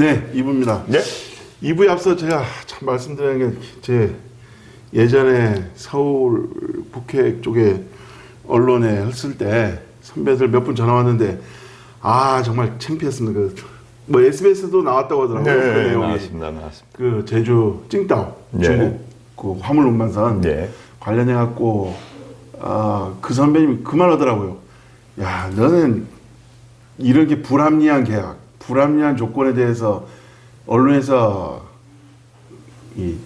네, 2부입니다. 네. 2부에 앞서 제가 참 말씀드리는 게제 예전에 서울 북해 쪽에 언론에 했을 때 선배들 몇 분 전화 왔는데 아 정말 창피했습니다. 그 뭐 SBS도 나왔다고 하더라고요. 그 네, 내용이. 나왔습니다. 나왔습니다. 그 제주 찡따오 네. 중국 그 화물 운반선 네. 관련해 갖고 아, 그 선배님이 그 말 하더라고요. 야, 너는 이런 게 불합리한 계약, 불합리한 조건에 대해서 언론에서 이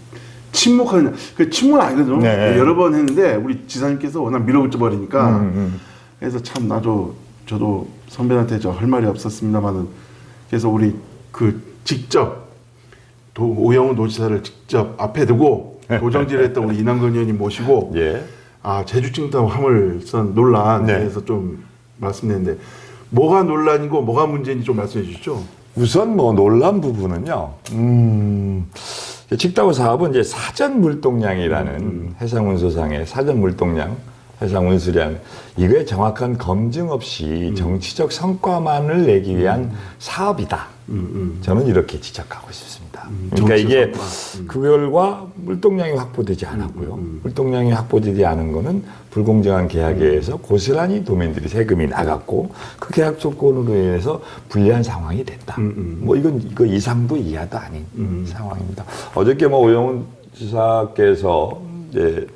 침묵하는 그 침묵은 아니거든요. 네. 여러 번 했는데 우리 지사님께서 워낙 밀어붙여 버리니까 음, 음. 그래서 참 나도 저도 선배한테 저 할 말이 없었습니다만은 그래서 우리 그 직접 도, 오영훈 도지사를 직접 앞에 두고 도정지를 했던 우리 이남근 의원님 모시고 예. 아 제주 칭따오 화물선 논란에 네. 대해서 좀 말씀드렸는데 뭐가 논란이고 뭐가 문제인지 좀 말씀해 주시죠. 우선 뭐 놀란 부분은요. 음, 직다고 사업은 이제 사전 물동량이라는 해상 운수상의 사전 물동량, 해상 운수량 이거에 정확한 검증 없이 정치적 성과만을 내기 위한 사업이다. 저는 이렇게 지적하고 싶습니다. 그러니까 정치적 이게 성과. 그걸과 물동량이 확보되지 않았고요. 물동량이 확보되지 않은 거는 불공정한 계약에 의해서 고스란히 도민들이 세금이 나갔고 그 계약 조건으로 인해서 불리한 상황이 됐다. 뭐 이건 이거 이상도 이하도 아닌 상황입니다. 어저께 뭐 오영훈 지사께서 이제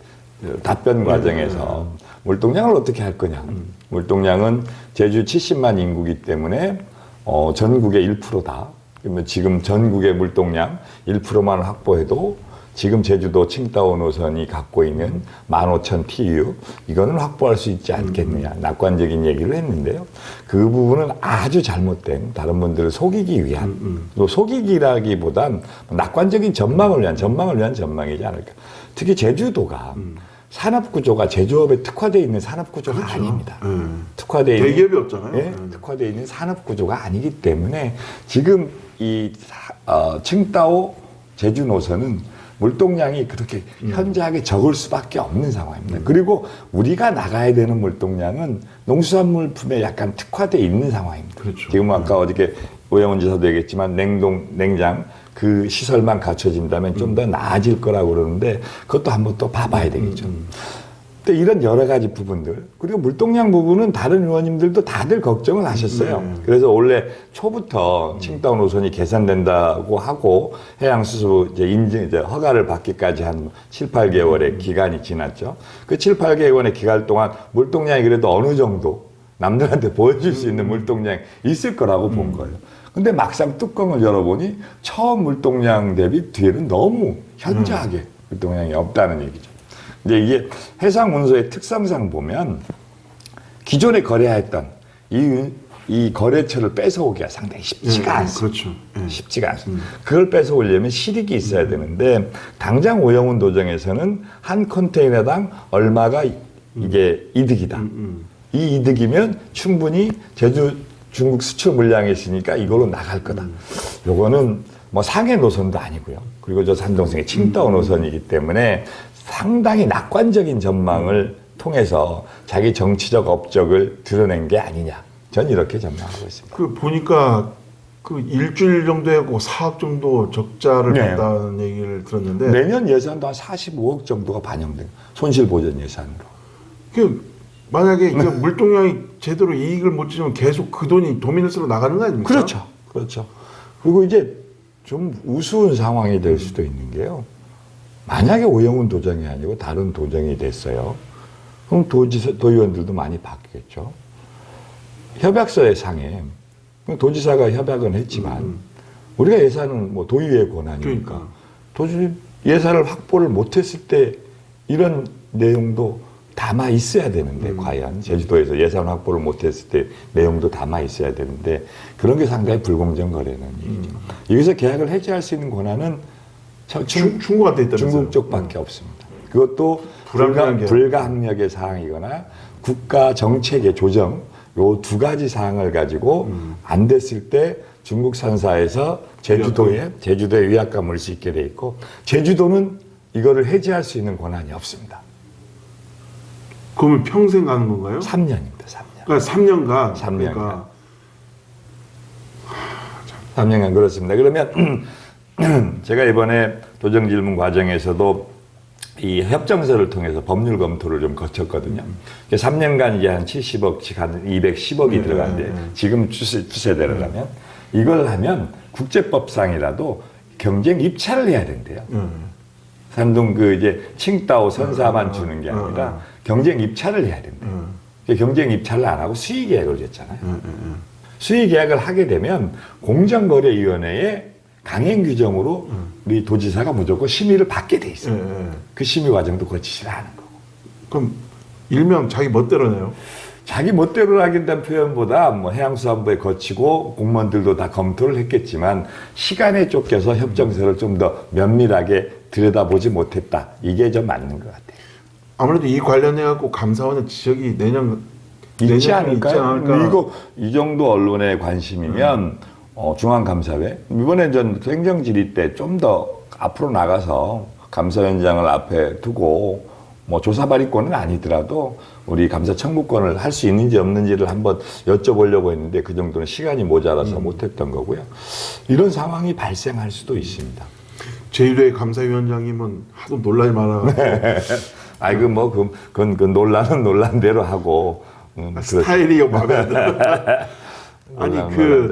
답변 과정에서 물동량을 어떻게 할 거냐. 물동량은 제주 70만 인구기 때문에 어, 전국의 1%다. 그러면 지금 전국의 물동량 1%만 확보해도 지금 제주도 칭따오 노선이 갖고 있는 15,000 TU 이거는 확보할 수 있지 않겠느냐 낙관적인 얘기를 했는데요. 그 부분은 아주 잘못된 다른 분들을 속이기 위한 또 속이기라기보단 낙관적인 전망을 위한 전망을 위한 전망이지 않을까. 특히 제주도가 산업 구조가 제조업에 특화되어 있는 산업 구조가 아닙니다. 음. 특화되어 있는 대기업이 없잖아요. 예, 음. 특화되어 있는 산업 구조가 아니기 때문에 지금 이 사- 어, 칭따오 제주 노선은 물동량이 그렇게 음. 현저하게 적을 수밖에 없는 상황입니다. 그리고 우리가 나가야 되는 물동량은 농수산물품에 약간 특화되어 있는 상황입니다. 그렇죠. 지금 아까 어저께 오영훈 지사도 얘기했지만 냉동 냉장 그 시설만 갖춰진다면 좀 음. 더 나아질 거라고 그러는데 그것도 한번 또 봐봐야 되겠죠. 근데 이런 여러 가지 부분들 그리고 물동량 부분은 다른 의원님들도 다들 걱정을 하셨어요. 네. 그래서 원래 초부터 칭따오 노선이 개선된다고 하고 해양수수 이제 인증 이제 허가를 받기까지 한 7, 8개월의 기간이 지났죠. 그 7, 8개월의 기간 동안 물동량이 그래도 어느 정도 남들한테 보여줄 수 있는 물동량이 있을 거라고 본 거예요. 근데 막상 뚜껑을 열어보니 처음 물동량 대비 뒤에는 너무 현저하게 물동량이 없다는 얘기죠. 근데 이게 해상 운수의 특성상 보면 기존에 거래했던 이, 이 거래처를 뺏어오기가 상당히 쉽지가 예, 않습니다. 그렇죠. 예. 쉽지가 않습니다. 그걸 뺏어오려면 실익이 있어야 되는데 당장 오영훈 도정에서는 한 컨테이너당 얼마가 이- 이게 이득이다. 이 이득이면 충분히 제주 중국 수출 물량이 있으니까 이걸로 나갈 거다. 요거는 뭐 상해 노선도 아니고요. 그리고 저 산동성의 칭따오 노선이기 때문에 상당히 낙관적인 전망을 통해서 자기 정치적 업적을 드러낸 게 아니냐. 전 이렇게 전망하고 있습니다. 그 보니까 그 일주일 정도 하고 4억 정도 적자를 네. 봤다는 얘기를 들었는데 내년 예산도 한 45억 정도가 반영된 손실 보전 예산으로. 그 만약에 이게 물동량이 제대로 이익을 못 지으면 계속 그 돈이 도민을스로 나가는 거 아닙니까? 그렇죠. 그렇죠. 그리고 이제 좀 우스운 상황이 될 수도 있는 게요. 만약에 오영훈 도정이 아니고 다른 도정이 됐어요. 그럼 도지사, 도의원들도 많이 바뀌겠죠. 협약서의 상에 도지사가 협약은 했지만 우리가 예산은 뭐 도의회 권한이니까 음. 그러니까. 도저히 예산을 확보를 못했을 때 이런 내용도 담아 있어야 되는데 음. 과연 제주도에서 예산 확보를 못했을 때 내용도 담아 있어야 되는데 그런 게 상당히 불공정 거래는 얘기죠. 여기서 계약을 해지할 수 있는 권한은 저- 음. 중, 중국한테 있다면서요? 중국 쪽밖에 없습니다. 그것도 불가. 불가항력의 사항이거나 국가 정책의 조정 요 두 가지 사항을 가지고 음. 안 됐을 때 중국 산사에서 제주도에 제주도에 위약감 물수 있게 돼 있고 제주도는 이거를 해지할 수 있는 권한이 없습니다. 그러면 평생 가는 건가요? 3년입니다. 3년. 그러니까 3년간 삼 년간. 그러니까 3년간 그렇습니다. 그러면 제가 이번에 도정 질문 과정에서도 이 협정서를 통해서 법률 검토를 좀 거쳤거든요. 3년간 이제 한 70억씩 한 210억이 들어가는데 지금 추세, 추세대로 라면 이걸 하면 국제법상이라도 경쟁 입찰을 해야 된대요. 산둥 그 이제 칭따오 선사만 주는 게 아니라 경쟁 입찰을 해야 된대. 요 경쟁 입찰을 안 하고 수의 계약을 줬잖아요. 수의 계약을 하게 되면 공정거래위원회의 강행 규정으로 우리 도지사가 무조건 심의를 받게 돼 있어요. 예, 예. 그 심의 과정도 거치지 않은 거고. 그럼 일명 자기 멋대로네요. 자기 멋대로 하겠다는 표현보다 뭐 해양수산부에 거치고 공무원들도 다 검토를 했겠지만 시간에 쫓겨서 협정서를 좀 더 면밀하게 들여다보지 못했다. 이게 좀 맞는 것 같아요. 아무래도 이 관련해 갖고 감사원의 지적이 내년 있지 않을까요? 있지 않을까? 이거 이 정도 언론의 관심이면 어, 중앙감사회 이번에 전 행정질의 때 좀 더 앞으로 나가서 감사위원장을 앞에 두고 뭐 조사 발의권은 아니더라도 우리 감사 청구권을 할 수 있는지 없는지를 한번 여쭤보려고 했는데 그 정도는 시간이 모자라서 못했던 거고요. 이런 상황이 발생할 수도 있습니다. 제주도의 감사위원장님은 하도 논란이 많아가지고 아이 그 뭐 그, 그건 그 논란은 논란대로 하고 음, 그렇죠. 스타일이 마음에 안 들어. 아니 그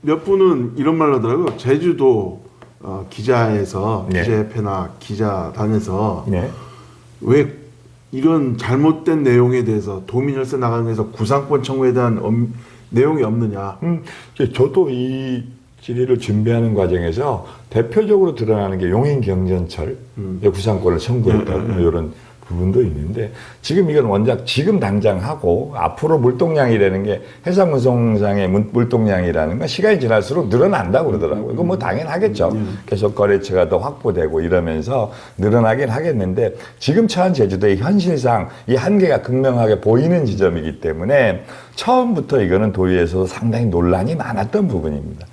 몇 분은 이런 말 하더라고요. 제주도 어, 기자에서 네. 기자협회나 기자단에서 네. 왜 이런 잘못된 내용에 대해서 도민혈세 나가는 데서 구상권 청구에 대한 엄- 내용이 없느냐. 음, 저도 이 질의를 준비하는 과정에서 대표적으로 드러나는 게 용인 경전철 구상권을 청구했다는 이런 부분도 있는데 지금 이건 원작 지금 당장 하고 앞으로 물동량이라는 게 해상 운송상의 물- 물동량이라는 건 시간이 지날수록 늘어난다고 그러더라고요. 이건 뭐 당연하겠죠. 계속 거래처가 더 확보되고 이러면서 늘어나긴 하겠는데 지금 처한 제주도의 현실상 이 한계가 극명하게 보이는 지점이기 때문에 처음부터 이거는 도의에서 상당히 논란이 많았던 부분입니다.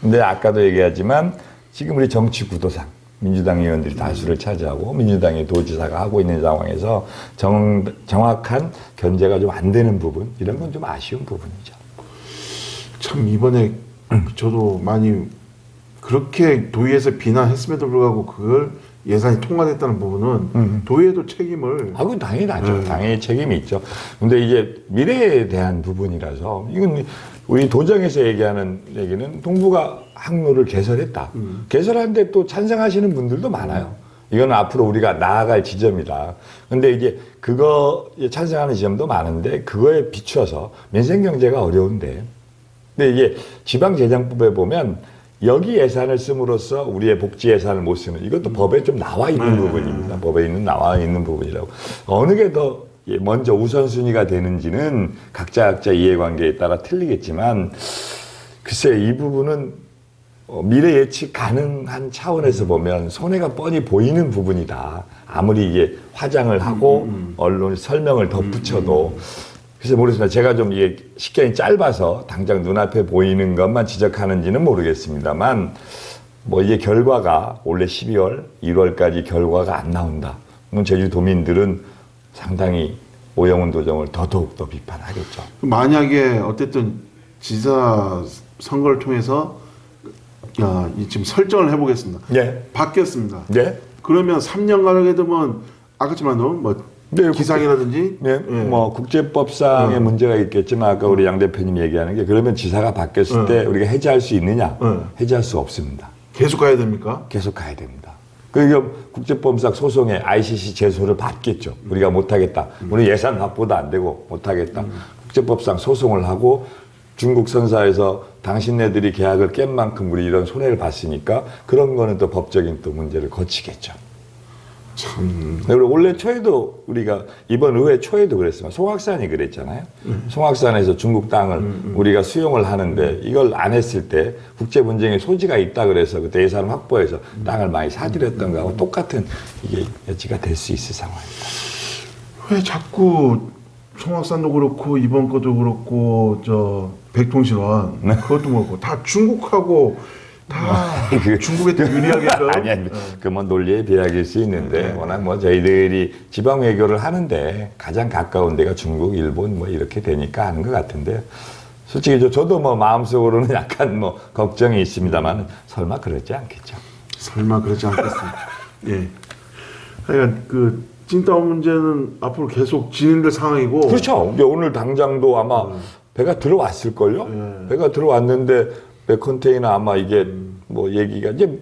근데 아까도 얘기하지만 지금 우리 정치 구도상 민주당 의원들이 다수를 차지하고 민주당의 도지사가 하고 있는 상황에서 정, 정확한 견제가 좀 안 되는 부분 이런 건 좀 아쉬운 부분이죠. 참 이번에 저도 많이 그렇게 도의에서 비난했음에도 불구하고 그걸 예산이 통과됐다는 부분은 도의에도 책임을 아, 그건 당연하죠. 네. 당연히 책임이 있죠. 근데 이제 미래에 대한 부분이라서 이건 우리 도정에서 얘기하는 얘기는 동부가 항로를 개설했다. 개설하는데 또 찬성하시는 분들도 많아요. 이건 앞으로 우리가 나아갈 지점이다. 근데 이제 그거 찬성하는 지점도 많은데 그거에 비추어서 민생 경제가 어려운데 근데 이게 지방 재정법에 보면 여기 예산을 씀으로써 우리의 복지 예산을 못 쓰는 이것도 법에 좀 나와 있는 부분입니다. 법에 있는 나와 있는 부분이라고 어느 게 더 먼저 우선순위가 되는지는 각자 각자 이해관계에 따라 틀리겠지만 글쎄 이 부분은 어, 미래 예측 가능한 차원에서 보면 손해가 뻔히 보이는 부분이다. 아무리 이게 화장을 하고 언론 설명을 덧붙여도 그래서 모르겠습니다. 제가 좀 이게 시간이 짧아서 당장 눈앞에 보이는 것만 지적하는지는 모르겠습니다만 뭐 이게 결과가 올해 12월, 1월까지 결과가 안 나온다. 그럼 제주도민들은 상당히 오영훈 도정을 더더욱 더 비판하겠죠. 만약에 어쨌든 지사 선거를 통해서 야, 이 지금 설정을 해보겠습니다. 네. 바뀌었습니다. 네. 그러면 3년 가게 되면 아까지만 뭐 네, 기상이라든지 네, 예. 뭐 국제법상의 문제가 있겠지만 아까 우리 양 대표님 얘기하는 게 그러면 지사가 바뀌었을 응. 때 우리가 해제할 수 있느냐? 응. 해제할 수 없습니다. 계속 가야 됩니까? 계속 가야 됩니다. 그러니까 국제법상 소송에 ICC 제소를 받겠죠. 우리가 못하겠다. 우리 예산 확보도 안 되고 못하겠다. 국제법상 소송을 하고 중국 선사에서 당신네들이 계약을 깬 만큼 우리 이런 손해를 봤으니까 그런 거는 또 법적인 또 문제를 거치겠죠. 참. 그리고 올해 초에도 우리가 이번 의회 초에도 그랬지만 송악산이 그랬잖아요. 송악산에서 중국 땅을 우리가 수용을 하는데 이걸 안 했을 때 국제 분쟁의 소지가 있다 그래서 그때 예산 확보해서 땅을 많이 사들였던 거하고 똑같은 이게 여지가 될 수 있을 상황입니다. 왜 자꾸 송악산도 그렇고 이번 것도 그렇고 저 백통신원 그것도 그렇고 다 중국하고 다 그- 중국에 더 유리하게끔 아니 아니 그뭐 논리에 비약일 수 있는데 워낙 뭐 저희들이 지방 외교를 하는데 가장 가까운 데가 중국, 일본 뭐 이렇게 되니까 하는 것 같은데 솔직히 저, 저도 뭐 마음속으로는 약간 뭐 걱정이 있습니다만 설마 그러지 않겠죠. 설마 그러지 않겠습니다. 예. 하여간 그 찐따오 문제는 앞으로 계속 진행될 상황이고 그렇죠. 오늘 당장도 아마 배가 들어왔을걸요? 네. 배가 들어왔는데 배 컨테이너 아마 이게 뭐 얘기가 이제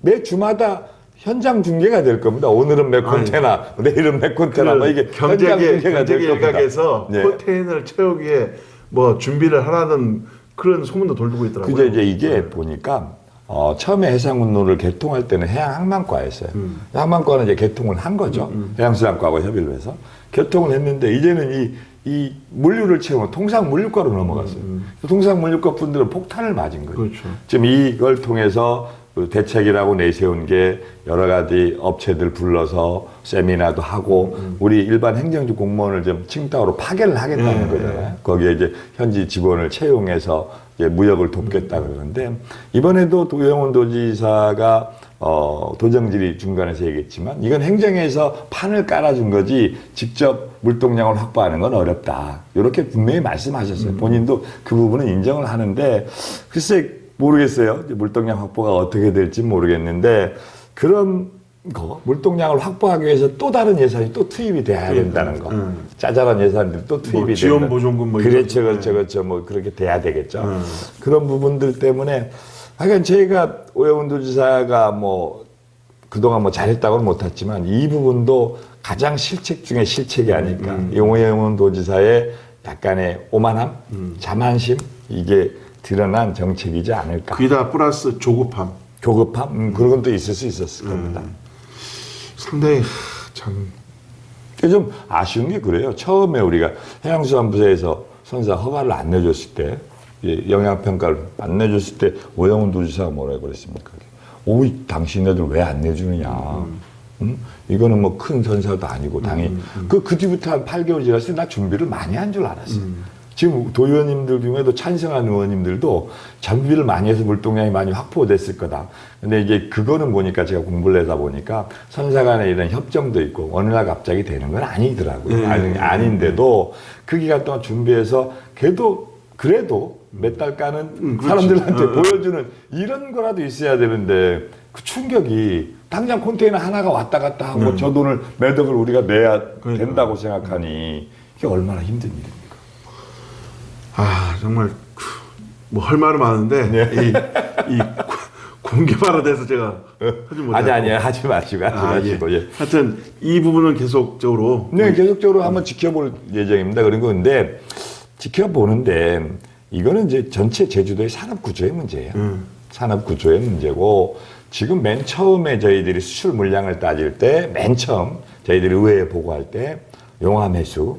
매 주마다 현장 중계가 될 겁니다. 오늘은 몇 컨테이너, 내일은 몇 컨테이너, 뭐 이게 경제계 중계가 경제계 될 겁니다. 일각에서 네. 컨테이너를 채우기 위해 뭐 준비를 하라는 그런 소문도 돌고 있더라고요. 그제 이제 이게 보니까 어, 처음에 해상운로를 개통할 때는 해양항만과였어요. 음. 항만과는 이제 개통을 한 거죠. 해양수산과하고 협의를 해서 개통을 했는데 이제는 이, 이 물류를 채우면 통상 물류과로 넘어갔어요. 통상 물류과 분들은 폭탄을 맞은 거예요. 음, 그렇죠. 지금 이걸 통해서 그 대책이라고 내세운 게 여러 가지 업체들 불러서 세미나도 하고 우리 일반 행정직 공무원을 좀 칭따오로 파견을 하겠다는 네, 거잖아요. 거기에 이제 현지 직원을 채용해서 이제 무역을 돕겠다 그러는데 이번에도 도영훈 도지사가 어, 도정질이 중간에서 얘기했지만 이건 행정에서 판을 깔아준 거지 직접 물동량을 확보하는 건 어렵다. 이렇게 분명히 말씀하셨어요. 본인도 그 부분은 인정을 하는데 글쎄 모르겠어요. 물동량 확보가 어떻게 될지 모르겠는데 그런 거 물동량을 확보하기 위해서 또 다른 예산이 또 투입이 돼야 된다는 거. 음. 짜잘한 예산들이 또 투입이 뭐 지원. 보조금 뭐 그렇죠, 거. 그렇죠, 그렇죠. 뭐 그렇게 돼야 되겠죠. 음. 그런 부분들 때문에 하여간 저희가 오영훈 도지사가 뭐 그동안 뭐 잘했다고는 못했지만 이 부분도 가장 실책 중에 실책이 아닐까. 이 오영훈 도지사의 약간의 오만함, 자만심 이게 드러난 정책이지 않을까. 그이다 플러스 조급함. 조급함 음, 그런 건 또 있을 수 있었을 겁니다. 상당히 하, 참좀 아쉬운 게 그래요. 처음에 우리가 해양수산부에서 선사 허가를 안 내줬을 때, 예, 영향평가를 안 내줬을 때, 오영훈 도지사가 뭐라고 그랬습니까? 오, 이 당신네들 왜 안 내주느냐. 음? 이거는 뭐 큰 선사도 아니고, 당이. 그, 그 뒤부터 한 8개월 지났을 때 나 준비를 많이 한 줄 알았어요. 지금 도의원님들 중에도 찬성한 의원님들도 준비를 많이 해서 물동량이 많이 확보됐을 거다. 근데 이제 그거는 보니까 제가 공부를 해다 보니까 선사 간에 이런 협정도 있고 어느 날 갑자기 되는 건 아니더라고요. 네. 아니, 아닌데도 그 기간 동안 준비해서 그래도 그래도 몇 달간은 음. 사람들한테 어, 어. 보여주는 이런 거라도 있어야 되는데 그 충격이 당장 컨테이너 하나가 왔다 갔다 하고 저 돈을 매덕을 우리가 내야 음. 그러니까. 된다고 생각하니 이게 얼마나 힘든 일입니까? 아 정말 크, 뭐할 말은 많은데 네. 이, 이 고- 공개 발언에서 제가 하지 못하고 아니 아니 하지 마시고 하지 아, 마시고 예. 하여튼 이 부분은 계속적으로 네, 계속적으로 한번 지켜볼 예정입니다. 그런 건데 지켜보는데 이거는 이제 전체 제주도의 산업 구조의 문제예요. 음. 산업 구조의 문제고 지금 맨 처음에 저희들이 수출 물량을 따질 때 맨 처음 저희들이 의회에 보고할 때 용암 해수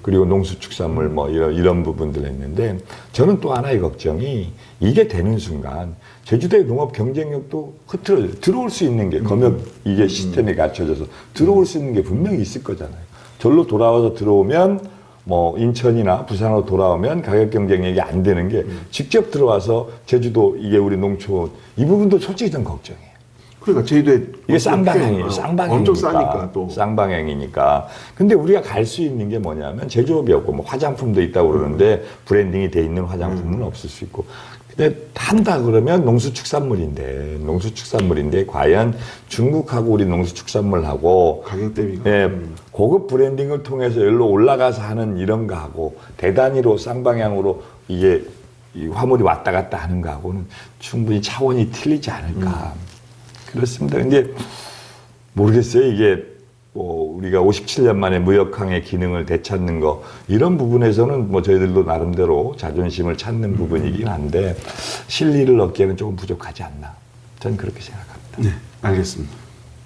그리고 농수축산물 뭐 이런 이런 부분들 했는데 저는 또 하나의 걱정이 이게 되는 순간 제주도의 농업 경쟁력도 흐트러 들어올 수 있는 게 검역 이게 시스템이 갖춰져서 들어올 수 있는 게 분명히 있을 거잖아요. 절로 돌아와서 들어오면 뭐 인천이나 부산으로 돌아오면 가격 경쟁력이 안 되는 게 직접 들어와서 제주도 이게 우리 농촌 이 부분도 솔직히 좀 걱정이에요. 그러니까 제주도에 이게 쌍방향이에요. 어, 쌍방향이니까. 엄청 싸니까 또 쌍방향이니까. 근데 우리가 갈 수 있는 게 뭐냐면 제조업이 없고 뭐 화장품도 있다고 그러는데 브랜딩이 돼 있는 화장품은 없을 수 있고. 근데 한다 그러면 농수축산물인데 농수축산물인데 과연 중국하고 우리 농수축산물하고 가격 대비가 예, 고급 브랜딩을 통해서 여기로 올라가서 하는 이런 거하고 대단위로 쌍방향으로 이게 이 화물이 왔다 갔다 하는 거하고는 충분히 차원이 틀리지 않을까. 그렇습니다. 근데 모르겠어요. 이게 뭐 우리가 57년 만에 무역항의 기능을 되찾는 거 이런 부분에서는 뭐 저희들도 나름대로 자존심을 찾는 부분이긴 한데 실리를 얻기에는 조금 부족하지 않나. 저는 그렇게 생각합니다. 네 알겠습니다.